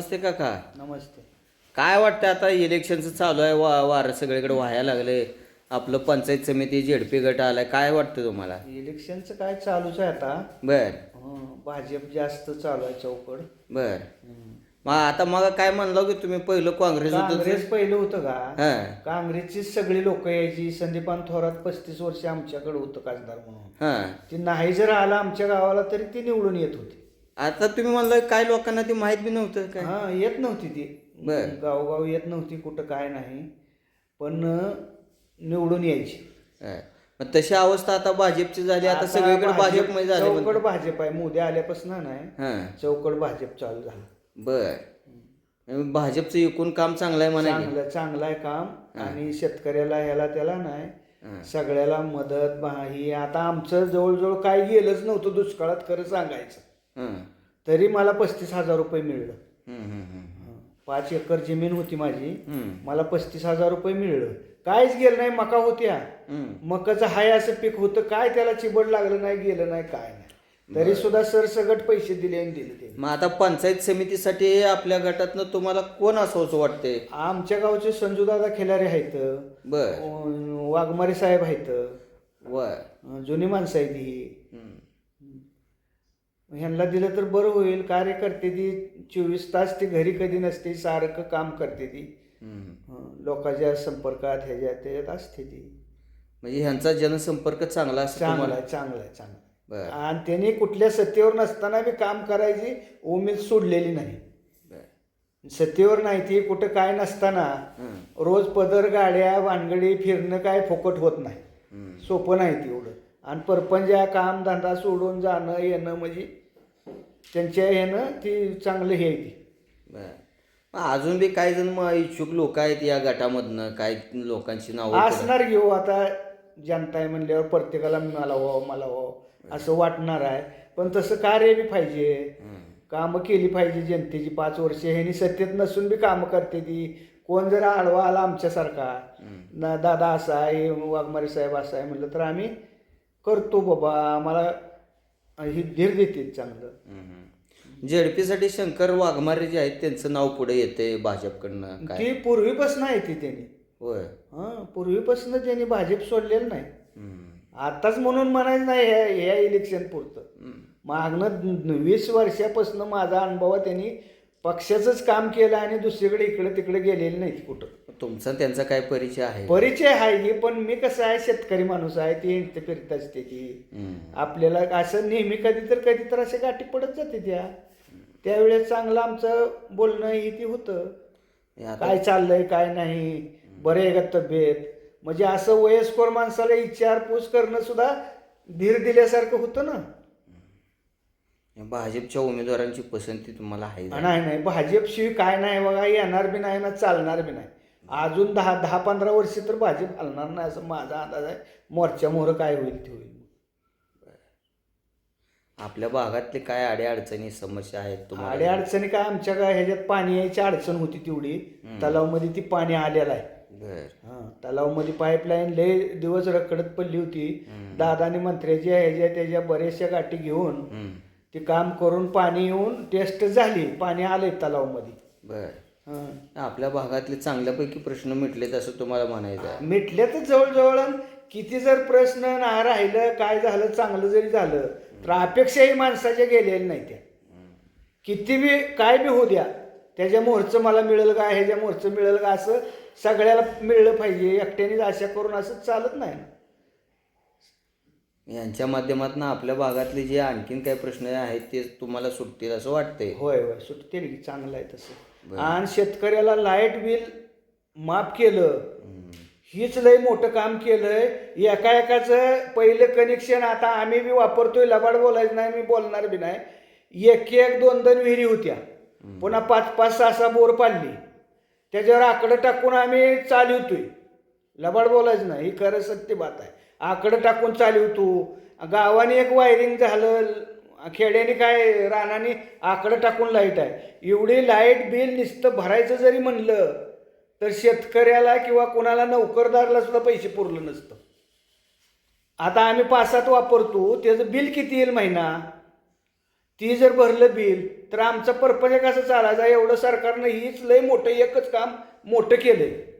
नमस्ते काका. नमस्ते. काय वाटतं आता इलेक्शनचं चालू आहे वा वारं सगळीकडे व्हायला लागले. आपलं पंचायत समिती झेडपी गट आलाय. काय वाटतं तुम्हाला? इलेक्शनचं काय चालूच आहे आता. बर. हं, भाजप जास्त चालू आहे चौकड. बर. मग आता मग काय म्हणलं की तुम्ही पहिलं काँग्रेस होतं काँग्रेस पहिलं होतं का? हा. काँग्रेसची सगळी लोक यायची. संदीपान थोरात पस्तीस वर्ष आमच्याकडे होतं खासदार म्हणून. हा. ती नाही जर आला आमच्या गावाला तरी ती निवडून येत होती. आता तुम्ही म्हणलं काय लोकांना ते माहीत बी नव्हतं काय? हा येत नव्हती ती. बर. गावगाव येत नव्हती कुठं काय नाही. पण निवडून यायची. हा. मग तशी अवस्था आता भाजपची झाली आता सगळीकडे भाजपमध्ये झाली चौकड. भाजप आहे. मोदी आल्यापासून नाही हा. चौकड भाजप चालू झालं. बर. भाजपचं एकूण काम चांगलं आहे म्हणाले चांगलं चांगलं आहे काम. आणि शेतकऱ्याला ह्याला त्याला नाही. सगळ्याला मदत बा- ही आता आमचं जवळजवळ काय गेलंच नव्हतं दुष्काळात खरं सांगायचं. तरी मला पस्तीस हजार रुपये मिळलं. पाच एकर जमीन होती माझी. मला पस्तीस हजार रुपये मिळलं. काहीच गेलं नाही मका होत्या. हं. मकाचं हाय असं पीक होतं काय त्याला चिबड लागलं नाही गेलं नाही काय नाही. तरी सुद्धा सरसगट पैसे दिले आणि दिले ते मग आता पंचायत समितीसाठी आपल्या गटातनं तुम्हाला कोण असं वाटतंय? आमच्या गावचे संजूदादा खिलारे आहेत. बर. वाघमारे साहेब आहेत. अं, जुनी माणसं आहेत हं. ह्यांना दिलं तर बरं होईल. कार्य करते ती चोवीस तास ती घरी कधी नसते सारखं काम करते ती. लोकांच्या संपर्कात ह्याच्यात त्याच्यात असते ती. म्हणजे ह्यांचा जनसंपर्क चांगला असतो चांगलं आहे चांगलं आहे चांगलं आणि त्यांनी कुठल्या सत्तेवर नसताना बी काम करायची उमेद सोडलेली नाही. सत्तेवर नाही ती कुठं काय नसताना. रोज पदर गाड्या वानगडी फिरणं काय फुकट होत नाही. सोपं नाही तेवढं आणि परपंजा काम धंदा सोडून जाणं येणं म्हणजे त्यांच्या ह्यानं ती चांगलं हे आहे ती. बर. मग अजून बी काही जण मग इच्छुक लोक आहेत या गटामधनं? काही लोकांची नावं असणार घेऊ आता जनता आहे म्हणल्यावर प्रत्येकाला मला व्हावं मला व्हावं असं वाटणार आहे. पण तसं कार्य बी पाहिजे. हं. कामं केली पाहिजे जनतेची पाच वर्ष. ह्यांनी सत्तेत नसून बी कामं करते ती. कोण जर आडवा आला आमच्यासारखा ना दादा असा आहे वाघमारे साहेब असा आहे म्हटलं तर आम्ही करतो बाबा. आम्हाला ही धीर देते चांगलं. झेडपीसाठी शंकर वाघमारे जे आहेत त्यांचं नाव पुढे येते भाजपकडनं. ती पूर्वीपासून आहे ती त्यांनी. होय. हां पूर्वीपासून त्यांनी भाजप सोडलेलं नाही. आताच म्हणून म्हणायचं नाही ह्या ह्या इलेक्शन पुरतं. मागणं वीस वर्षापासून माझा अनुभव त्यांनी पक्षाचंच काम केलं आणि दुसरीकडे इकडे तिकडे गेलेले नाहीत कुठं. तुमचा त्यांचा काय परिचय आहे? परिचय आहे की पण मी कसं आहे शेतकरी माणूस आहे ती इथे फिरत असते ती हं. आपल्याला असं नेहमी कधी तर कधी तर असे गाठी पडत जाते त्या. त्यावेळेस चांगलं आमचं बोलणं हे ती होतं. हे आता काय चाललंय काय नाही बरे आहे का तब्येत? म्हणजे असं वयस्कर माणसाला विचारपूस करणं सुद्धा धीर दिल्यासारखं होतं ना. भाजपच्या उमेदवारांची पसंती तुम्हाला आहे का? नाही नाही भाजपशिवाय काय नाही बघा येणार बी नाही ना चालणार बी नाही. अजून दहा दहा पंधरा वर्ष तर भाजप हलणार नाही असं माझा अंदाज आहे. मोर्चा मोहर काय होईल ते होईल. आपल्या भागातले काय अडीअडचणी समस्या आहेत तुम्हाला? आड्या अडचणी काय आमच्या काय ह्याच्यात पाणी यायची अडचण होती तेवढी. तलावमध्ये ती पाणी आलेलं आहे. बर. हा तलावमध्ये पाईपलाईन लय दिवस रखडत पडली होती. दादानी मंत्र्याच्या ह्याच्या त्याच्या बऱ्याचशा गाठी घेऊन. ते काम करून पाणी येऊन टेस्ट झाली. पाणी आले तलावमध्ये. बर. हा. आपल्या भागातले चांगल्यापैकी प्रश्न मिटलेत असं तुम्हाला म्हणायचं आहे. मिटले तर जवळजवळ. अन किती जर प्रश्न ना राहिलं काय झालं चांगलं जरी झालं तर अपेक्षाही माणसाच्या गेलेल्या नाही त्या. किती बी काय बी होऊ द्या त्याच्या मोहरचं मला मिळेल का ह्याच्या मोहरचं मिळेल का असं सगळ्याला मिळलं पाहिजे. एकट्याने आशा करून असं चालत नाही ना. यांच्या माध्यमातून आपल्या भागातले जे आणखीन काही प्रश्न आहेत ते तुम्हाला सुटतील असं वाटतंय? होय होय. सुटते की चांगलं आहे तसं. आणि शेतकऱ्याला लाइट बिल माफ केलं हीच लय मोठं काम केलंय. एका एकाचं पहिलं कनेक्शन आता आम्ही बी वापरतोय लबाड बोलायचं नाही मी बोलणार बी नाही. एक एक दोन दोन विहिरी होत्या. पुन्हा पाच पाच सहा सहा बोर पाडली. त्याच्यावर आकडं टाकून आम्ही चालवतोय. लबाड बोलायचं नाही ही खरं सत्य बात आहे. आकडं टाकून चालवतो गावाने एक वायरिंग झालं. खेड्याने काय रानाने आकडं टाकून लाइट आहे. एवढी लाइट बिल नुसतं भरायचं जरी म्हणलं तर शेतकऱ्याला किंवा कोणाला नोकरदारला सुद्धा पैसे पुरलं नसतं. आता आम्ही पासात वापरतो त्याचं बिल किती येईल महिना? ती जर भरलं बिल तर आमचा पर्पज कसं चालायचा एवढं सरकारनं हीच लय मोठं एकच काम मोठं केलं आहे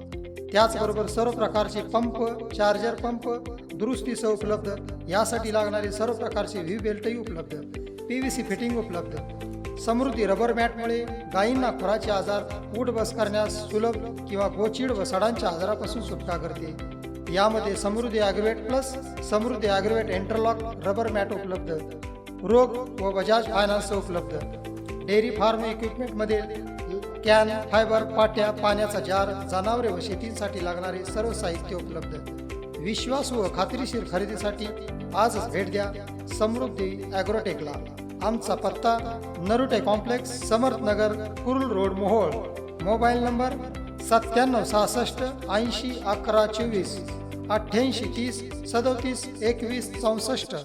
त्याचबरोबर सर्व प्रकारचे पंप चार्जर पंप दुरुस्तीसह उपलब्ध. यासाठी लागणारे सर्व प्रकारचे व्ही बेल्टही उपलब्ध. पी व्ही सी फिटिंग उपलब्ध. समृद्धी रबर मॅटमुळे गायींना खुराचे आजार उठ बस करण्यास सुलभ किंवा गोचिड व सडांच्या आजारापासून सुटका करते. यामध्ये Samruddhi Agrovet plus Samruddhi Agrovet interlock rubber mat उपलब्ध. रोग व बजाज फायनान्स उपलब्ध. डेअरी फार्म इक्विपमेंटमध्ये कॅन फायबर पाट्या पाण्याचा जार जनावरे व शेतीसाठी लागणारे सर्व साहित्य उपलब्ध. विश्वास व खात्रीशीर खरेदीसाठी आजच भेट द्या समृद्धी ॲग्रोटेकला. आमचा पत्ता Narute complex Samarthnagar Kurul road Mohol. Mobile number सत्त्याण्णव सहासष्ट ऐंशी अकरा चोवीस अठ्ठ्याऐंशी तीस सदोतीस एकवीस चौसष्ट.